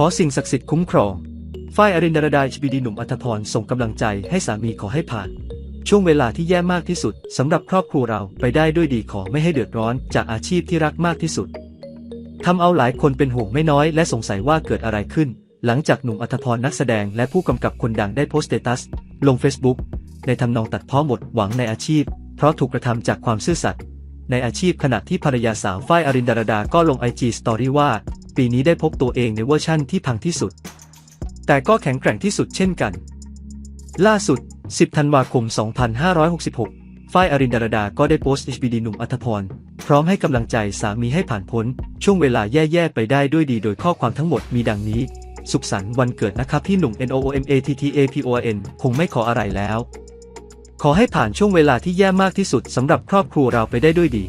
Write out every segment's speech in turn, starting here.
ขอสิ่งศักดิ์สิทธิ์คุ้มครองฝ้ายอรินดารดาชบีดีหนุ่มอัธพรส่งกำลังใจให้สามีขอให้ผ่าน ช่วงเวลาที่แย่มากที่สุดสำหรับครอบครัวเราไปได้ด้วยดีขอไม่ให้เดือดร้อนจากอาชีพที่รักมากที่สุดทำเอาหลายคนเป็นห่วงไม่น้อยและสงสัยว่าเกิดอะไรขึ้น หลังจากหนุ่มอัธพรนักแสดงและผู้กำกับคนดังได้โพสต์เตตัส ลง Facebook ในทำนองตัดพ้อหมดหวังในอาชีพ เพราะถูกกระทำจากความซื่อสัตย์ในอาชีพขณะที่ภรรยาสาวฝ้ายอรินดารดาก็ลงไอจีสตอรี่ว่า ปีนี้ได้พบตัวเองในเวอร์ชั่นที่พังที่สุด แต่ก็แข็งแกร่งที่สุดเช่นกัน ล่าสุด 10 ธันวาคม 2566 ฝ้ายอรินดารดาก็ได้โพสต์ HBD หนุ่มอัธพร พร้อมให้กำลังใจสามีให้ผ่านพ้น ช่วงเวลาแย่ๆ ไปได้ด้วยดีโดยข้อความทั้งหมดมีดังนี้ สุขสันต์วันเกิดนะครับพี่หนุ่ม N O O M A T T A P O R N คงไม่ขออะไรแล้ว ขอให้ผ่านช่วงเวลาที่แย่มากที่สุดสำหรับครอบครัวเราไปได้ด้วยดี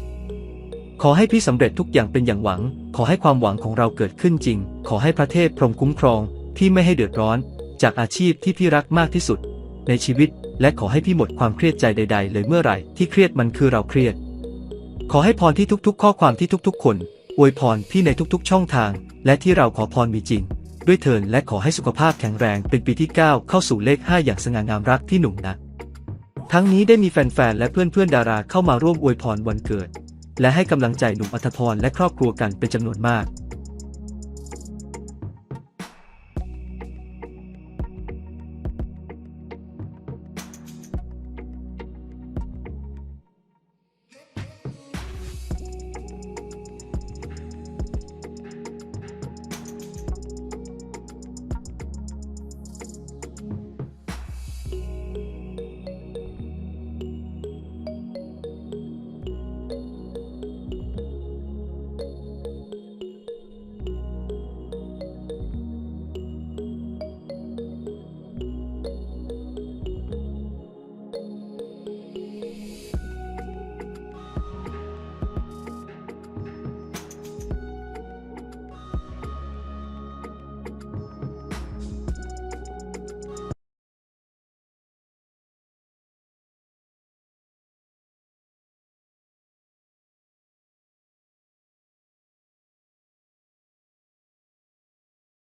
ขอให้พี่สำเร็จทุกอย่างเป็นอย่างหวัง ขอให้ความหวังของเราเกิดขึ้นจริง ขอให้พระเทพพรมคุ้มครองพี่ไม่ให้เดือดร้อน จากอาชีพที่พี่รักมากที่สุด ในชีวิต และขอให้พี่หมดความเครียดใจใด ๆ เลยเมื่อไหร่ที่เครียดมันคือเราเครียด ขอให้พรที่ทุกๆ ข้อความที่ทุกๆ คนอวยพรพี่ในทุกๆ ช่องทาง และที่เราขอพรมีจริง ด้วยเทินและขอให้สุขภาพแข็งแรงเป็นปีที่ 9 เข้าสู่เลข 5 อย่างสง่างามรักพี่หนุ่มนะ ทั้งนี้ได้มีแฟนๆและเพื่อนๆดาราเข้ามาร่วมอวยพรวันเกิด และให้กำลังใจหนุ่มอัธพรและครอบครัวกันเป็นจำนวนมาก